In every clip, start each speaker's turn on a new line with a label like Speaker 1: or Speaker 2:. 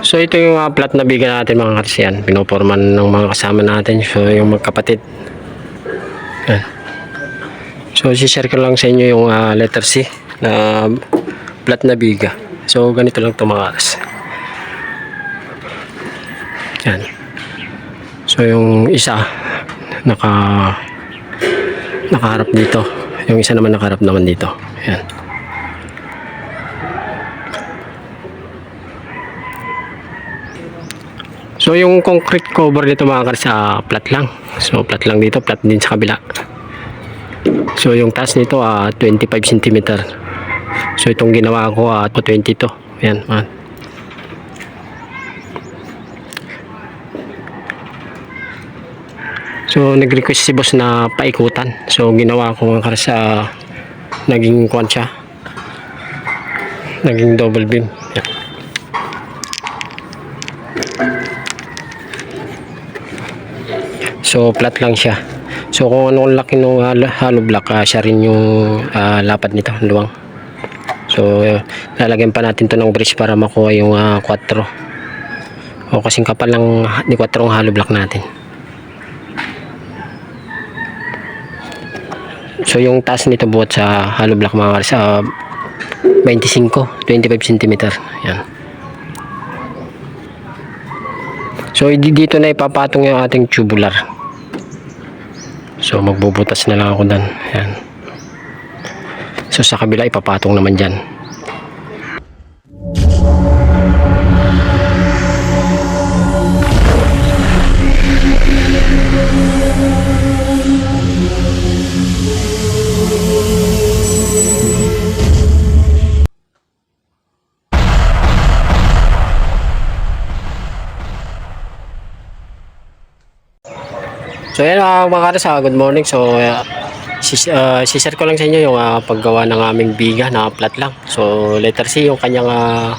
Speaker 1: So ito yung uh, plat na biga natin mga karsiyan. Pinoporman ng mga kasama natin. So yung magkapatid. Yan. So share ko lang sa inyo yung ah, letter C na plat na biga. So ganito lang karas. Yan. So yung isa naka nakaharap dito. Yung isa naman nakaharap naman dito. Yan. So yung concrete cover dito mga kar sa flat lang. So flat lang dito, flat din sa kabila. So yung taas nito ah 25 cm. So itong ginawa ko ah 20 to. Ayan, man. So nag-request si boss na paikutan. So ginawa ko mga kar sa naging kwan. Naging double beam. So flat lang siya. So kung anong laki ng hollow block, ah, siya rin yung ah, lapad nito, luwang. So uh, lalagyan pa natin to ng bridge para makuha yung ah, 4. O kasing kapal ng ni 4 ang hollow block natin. So yung taas nito buhat sa hollow block mga kars, sa 25, 25 cm. Yan. So di- dito na ipapatong yung ating tubular. So magbubutas na lang ako dan. Yan. So sa kabila ipapatong naman dyan. Uh, mga karas, ah, good morning. So uh, sis, uh, ko lang sa inyo yung ah, paggawa ng aming biga na flat lang. So letter C yung kanyang uh,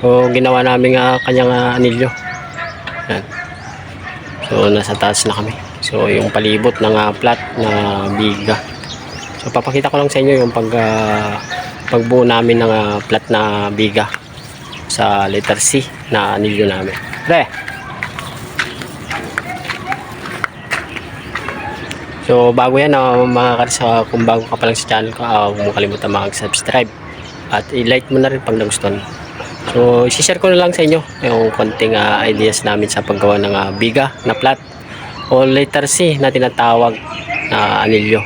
Speaker 1: yung ginawa namin uh, kanyang ah, anilyo. Yan. So nasa taas na kami. So yung palibot ng ah, flat na biga. So papakita ko lang sa inyo yung pag ah, pagbuo namin ng ah, flat na biga sa letter C na anilyo namin. Pre, So bago yan uh, mga kars, uh, kung bago ka pa lang sa channel ko, uh, huwag mo kalimutan mag-subscribe at i-like mo na rin pag nagustuhan. So isi-share ko na lang sa inyo yung konting uh, ideas namin sa paggawa ng uh, biga na plat o letter C na tinatawag na anilyo.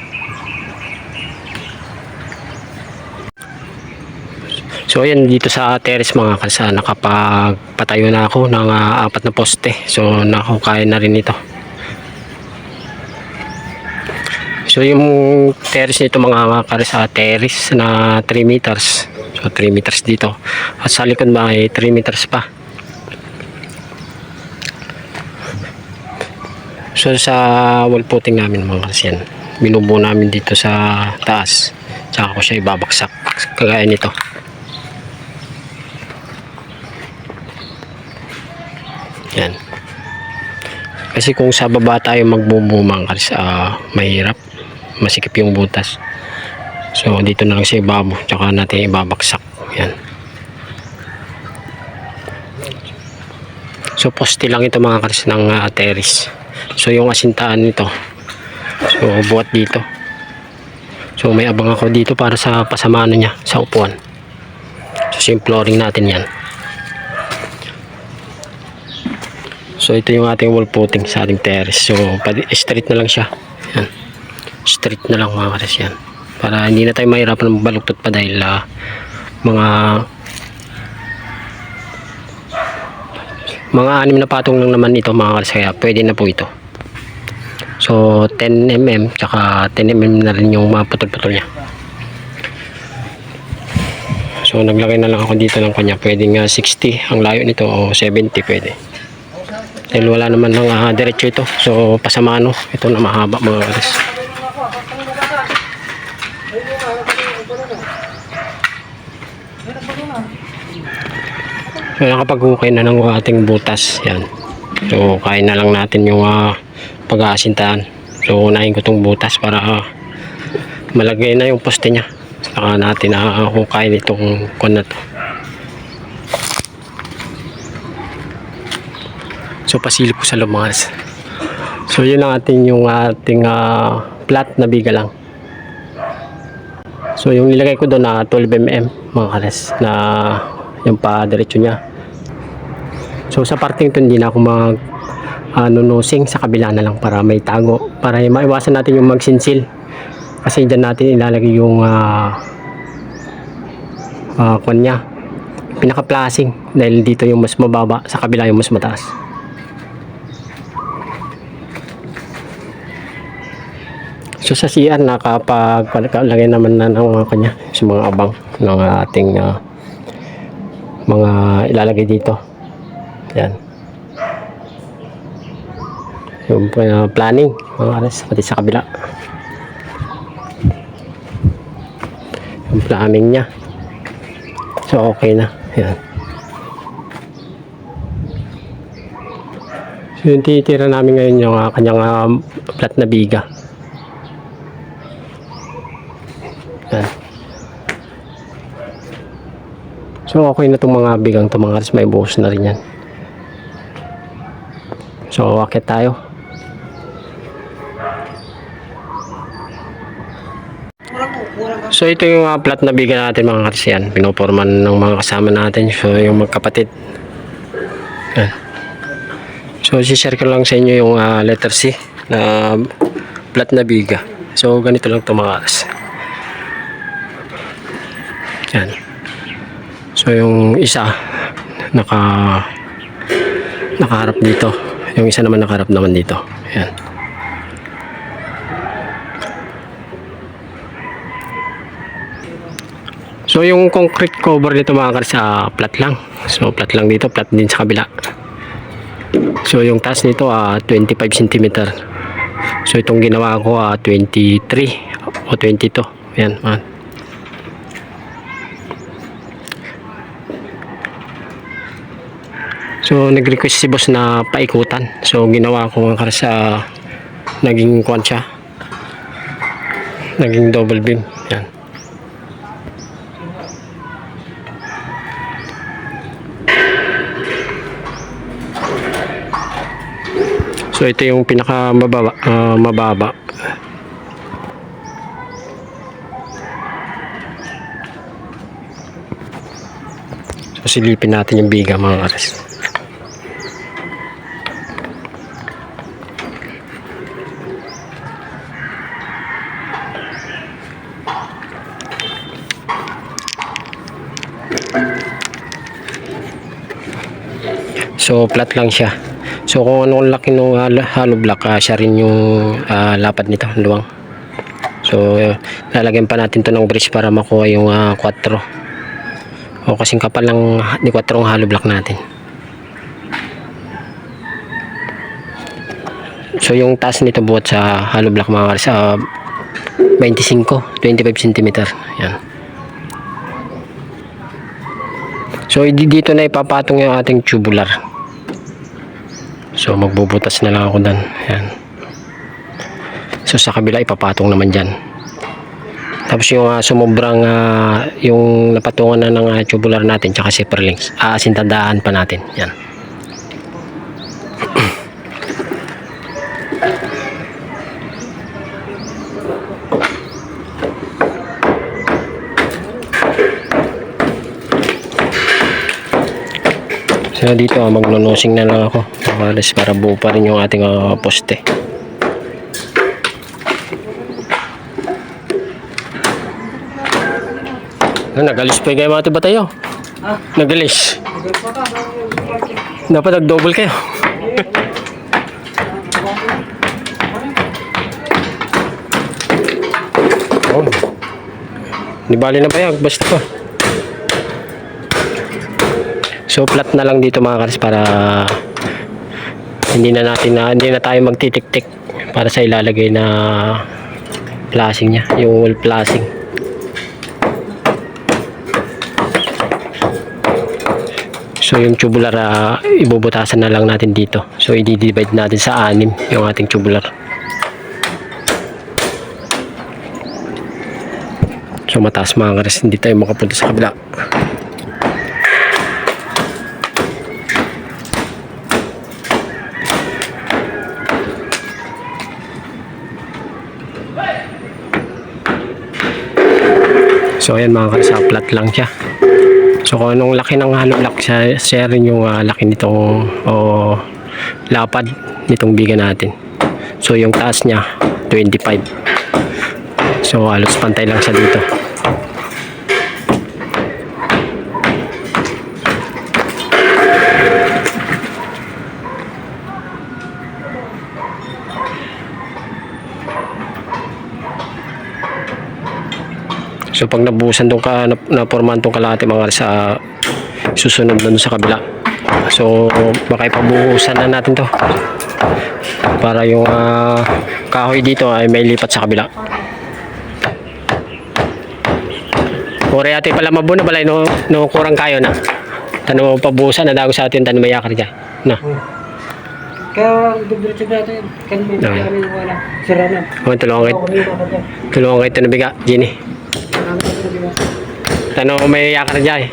Speaker 1: So ayan dito sa terrace mga kars, uh, nakapagpatayo na ako ng uh, apat na poste. So nakukaya na rin ito. So yung terrace nito mga kares sa terrace na 3 meters. So 3 meters dito. At sa likod may 3 meters pa. So sa wall footing namin mga kares yan. Binubuo namin dito sa taas. Tsaka ko siya ibabaksak. Kagaya nito. Yan. Kasi kung sa baba tayo magbubuo mga kares, ah, mahirap masikip yung butas. So dito na lang sa ibabaw tsaka natin ibabaksak. Yan. So poste lang ito mga karis ng uh, terrace. So yung asintaan nito. So buhat dito. So may abang ako dito para sa pasamano niya sa upuan. So yung flooring natin yan. So ito yung ating wall footing sa ating terrace. So straight na lang siya. Yan straight na lang mga kares yan. Para hindi na tayo mahirapan magbaluktot pa dahil ah, mga mga anim na patong lang naman ito mga kares kaya pwede na po ito. So 10mm tsaka 10mm na rin yung mga putol-putol nya so naglagay na lang ako dito ng kanya. Pwedeng ah, 60 ang layo nito o 70 pwede. Dahil wala naman ng ah, diretso ito. So pasamano ito na mahaba mga kares So nakapag-hukay na ng ating butas. Yan. So kain na lang natin yung uh, pag-aasintahan. So unahin ko tong butas para ah, malagay na yung poste niya. Saka natin uh, hukayin itong kon na to. So pasilip ko sa kares. So yun ang ating yung ating ah, flat na biga lang. So yung nilagay ko doon na 12mm mga kares na yung pa diretso niya. So sa parting ito hindi na ako mag ano nosing sa kabila na lang para may tago para maiwasan natin yung magsinsil. Kasi dyan natin ilalagay yung uh, uh, kanya pinaka-plasing dahil dito yung mas mababa sa kabila yung mas mataas. So sa CR nakapagpalagay naman na ng mga kanya sa mga abang ng ating uh, mga ilalagay dito. Yan yung uh, planning mga aras pati sa kabila. Yung planning niya. So okay na. Yan so yung titira namin ngayon yung uh, kanyang uh, flat na biga. Yan so okay na itong mga bigang itong mga aras may buhos na rin yan so akit tayo So ito yung uh, plat na biga natin mga karsiyan. Pinoporman ng mga kasama natin. So yung magkapatid. Yan. So share ko lang sa inyo yung uh, letter C na plat na biga. So ganito lang ito mga kars. Yan. So yung isa naka nakaharap dito. Yung isa naman nakaharap naman dito. Yan. So yung concrete cover nito mga sa flat lang. So flat lang dito, flat din sa kabila. So yung taas nito ah 25 cm. So itong ginawa ko ah 23 o 22. Yan, man. So nag-request si boss na paikutan. So ginawa ko mga kar sa naging kwan. Naging double beam. Yan. So ito yung pinaka mababa, ah, mababa. So silipin natin yung biga mga kares. So flat lang siya. So kung anong laki ng hollow block, ah, siya rin yung ah, lapad nito, luwang. So uh, lalagyan pa natin to ng bridge para makuha yung uh, 4. O kasing kapal lang ni 4 ang hollow block natin. So yung taas nito buhat sa hollow block mga karis, ah, 25, 25 cm. Yan. So di- dito na ipapatong yung ating tubular. So magbubutas na lang ako dan. Ayan. So sa kabila ipapatong naman dyan. Tapos yung uh, sumubrang ah, yung napatungan na ng uh, tubular natin tsaka zipper links. Aasintandaan pa natin. Yan. So dito ah, magnonosing na lang ako. Alas para buo pa rin yung ating ah, poste. Ano, nagalis pa yung kayo mga tiba tayo. Nagalis. Dapat nag-double kayo. oh. Di bali na bayag, basta pa. So flat na lang dito mga karis para hindi na natin na hindi na tayo magtitik-tik para sa ilalagay na flashing niya, yung wall flashing. So yung tubular ah, ibubutasan na lang natin dito. So i-divide natin sa anim yung ating tubular. So mataas mga karis, hindi tayo makapunta sa kabila. So ayan mga karis, ah, flat lang siya. So kung anong laki ng hollow block, siya, siya rin yung ah, laki nitong o lapad nitong biga natin. So yung taas niya, 25. So halos pantay lang siya dito. So pag nabuhusan tong ka, na, napormahan tong kalahati mga sa susunod na sa kabila. So baka ipabuhusan na natin to. Para yung ah, kahoy dito ay may lipat sa kabila. Ore ate pala mabuna balay no, no kurang kayo na. Tano pabuhusan na dago sa atin tano mayakar dyan. Na.
Speaker 2: Kaya diretso natin. Kan mo
Speaker 1: Ah.
Speaker 2: kami wala. Sira na.
Speaker 1: Oh, tulungan kayo. Tulungan kayo tanabiga, Jenny. Tano may yakar dyan.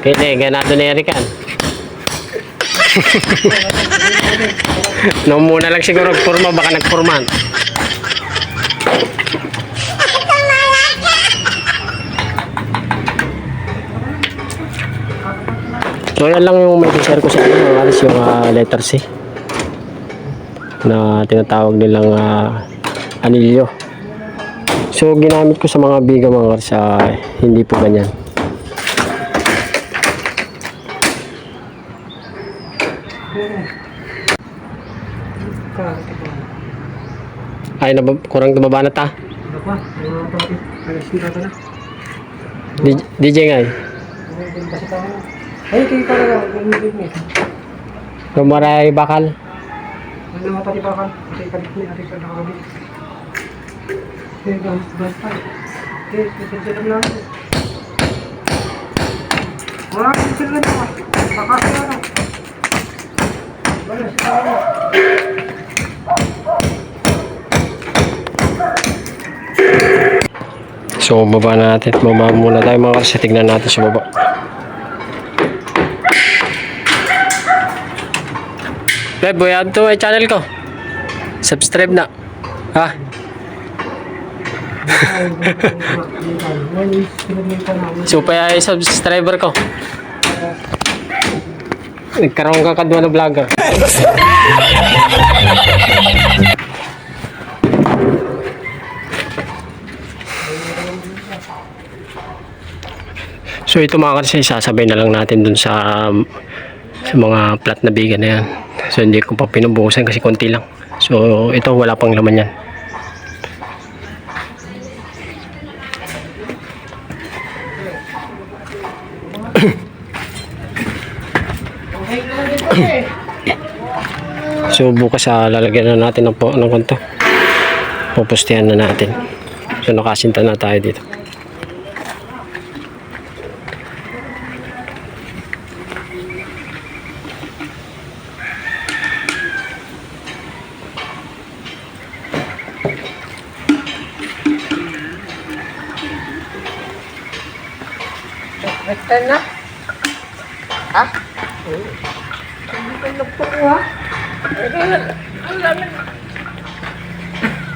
Speaker 1: Pwede, ganado na Erican. Nung muna lang siguro forma, baka nagforman. So yan lang yung may share ko sa inyo, alis yung ah, letter C na tinatawag nilang ah, anilyo. So ginamit ko sa mga biga mga ah, hindi po ganyan. Ay, nabab kurang tumaba na ta.
Speaker 2: Ano na ka na.
Speaker 1: DJ, DJ nga eh.
Speaker 2: Ano kasi. Ay, talaga. Gamitin niya.
Speaker 1: Lumaray bakal.
Speaker 2: Ano mga patibakan? Ate kalit niya. Ate kalit nakakabit. Guys pa. Okay, sisirin natin. Mga sisirin naman. Bakasya na. Wala, sisirin lang.
Speaker 1: So baba na natin. Baba muna tayo mga kasi tignan natin sa baba. Beb, boy, to ay channel ko. Subscribe na. Ha? So pa ay subscriber ko. Nagkaroon ka kadwa na vlogger. So ito mga kasi sasabay na lang natin dun sa um, sa mga plat na biga na yan. So hindi ko pa pinubuhusan kasi konti lang. So ito wala pang laman yan. So bukas sa lalagyan na natin ng, po, ng kanto. Pupustihan na natin. So nakasinta na tayo dito.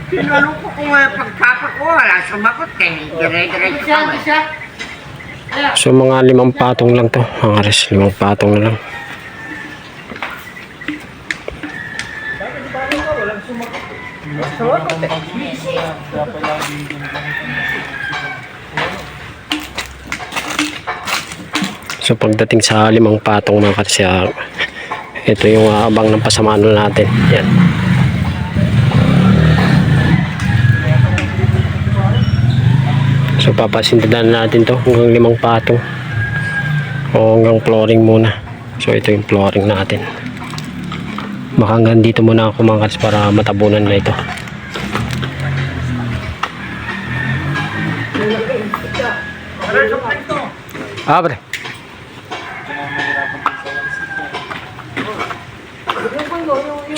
Speaker 3: Tinanong ko kung uh, pagpapa ko, wala sumagot eh. Dire-diretso ka eh.
Speaker 1: So mga limang patong lang to. Mga res, limang patong na lang. So pagdating sa limang patong mga kasi ito yung ah, abang ng pasamaan natin. Yan. So papasintadan natin to hanggang limang patong. O hanggang flooring muna. So ito yung flooring natin. Baka hanggang dito muna ako mga kats para matabunan na ito. Ah,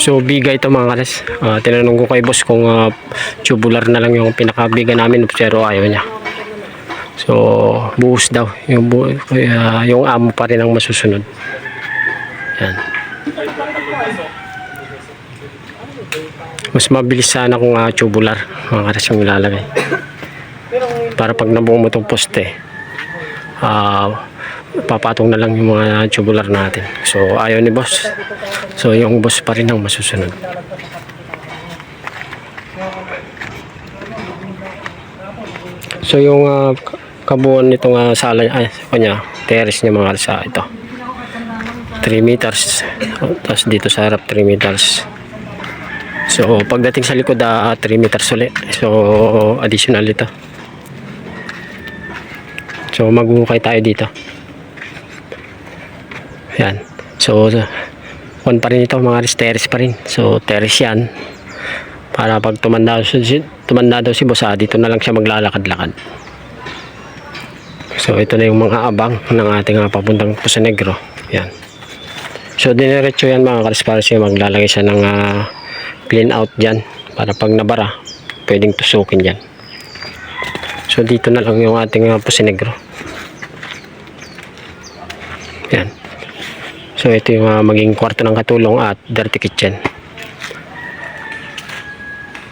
Speaker 1: So biga ito mga kares. Ah, tinanong ko kay boss kung ah, tubular na lang yung pinakabiga namin pero ayaw niya. So buhos daw yung bu kaya yung amo pa rin ang masusunod. Yan. Mas mabilis sana kung ah, tubular mga kares yung ilalagay. Para pag nabuo mo itong poste, ah papatong na lang yung mga tubular natin. So ayaw ni boss. So yung boss pa rin ang masusunod. So yung k- kabuuan nitong uh, sala ay kanya, terrace niya mga sa ito. 3 meters. Tapos dito sa harap 3 meters. So pagdating sa likod ah, 3 meters ulit. So additional ito. So maghuhukay tayo dito. Yan. So on pa rin ito mga aris, terrace pa rin. So terrace yan. Para pag tumanda, tumanda daw si boss ah, dito na lang siya maglalakad-lakad. So ito na yung mga abang ng ating uh, papuntang Puso Negro. Yan. So diniretso yan mga karis para siya maglalagay siya ng ah, clean out dyan. Para pag nabara, pwedeng tusukin dyan. So dito na lang yung ating uh, Puso Negro. So ito yung ah, maging kwarto ng katulong at dirty kitchen.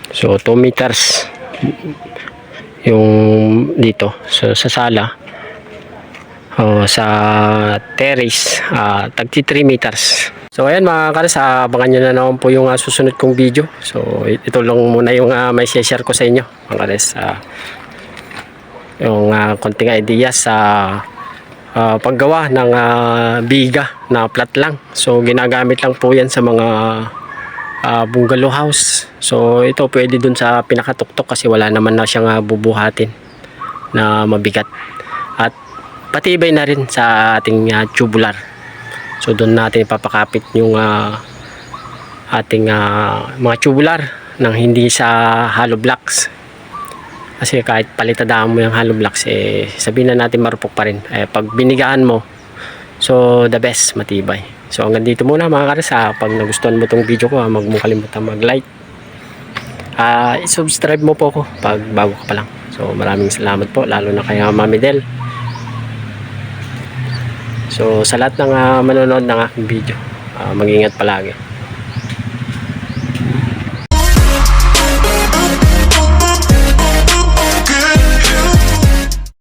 Speaker 1: So 2 meters yung dito so, sa sala. O sa terrace ah, tagti 3 meters. So ayan mga karas abangan nyo na naman po yung ah, susunod kong video. So ito lang muna yung ah, may share ko sa inyo mga karas ah, yung ah, konting ideas sa ah, paggawa ng ah, biga na plat lang so ginagamit lang po yan sa mga ah, bungalow house. So ito pwede dun sa pinakatuktok kasi wala naman na siyang ah, bubuhatin na mabigat. At patibay na rin sa ating ah, tubular. So doon natin ipapakapit yung ah, ating ah, mga tubular nang hindi sa hollow blocks. Kasi kahit palitadaan mo yung hollow blocks, eh, sabihin na natin marupok pa rin. Eh, pag binigaan mo, so the best, matibay. So hanggang dito muna mga kares ha. Pag nagustuhan mo tong video ko, ha, mag mo kalimutan mag-like. Ah, i-subscribe mo po ako pag bago ka pa lang. So maraming salamat po, lalo na kay ah, Mami Del. So sa lahat ng ah, manonood ng aking video, ah, mag-ingat palagi.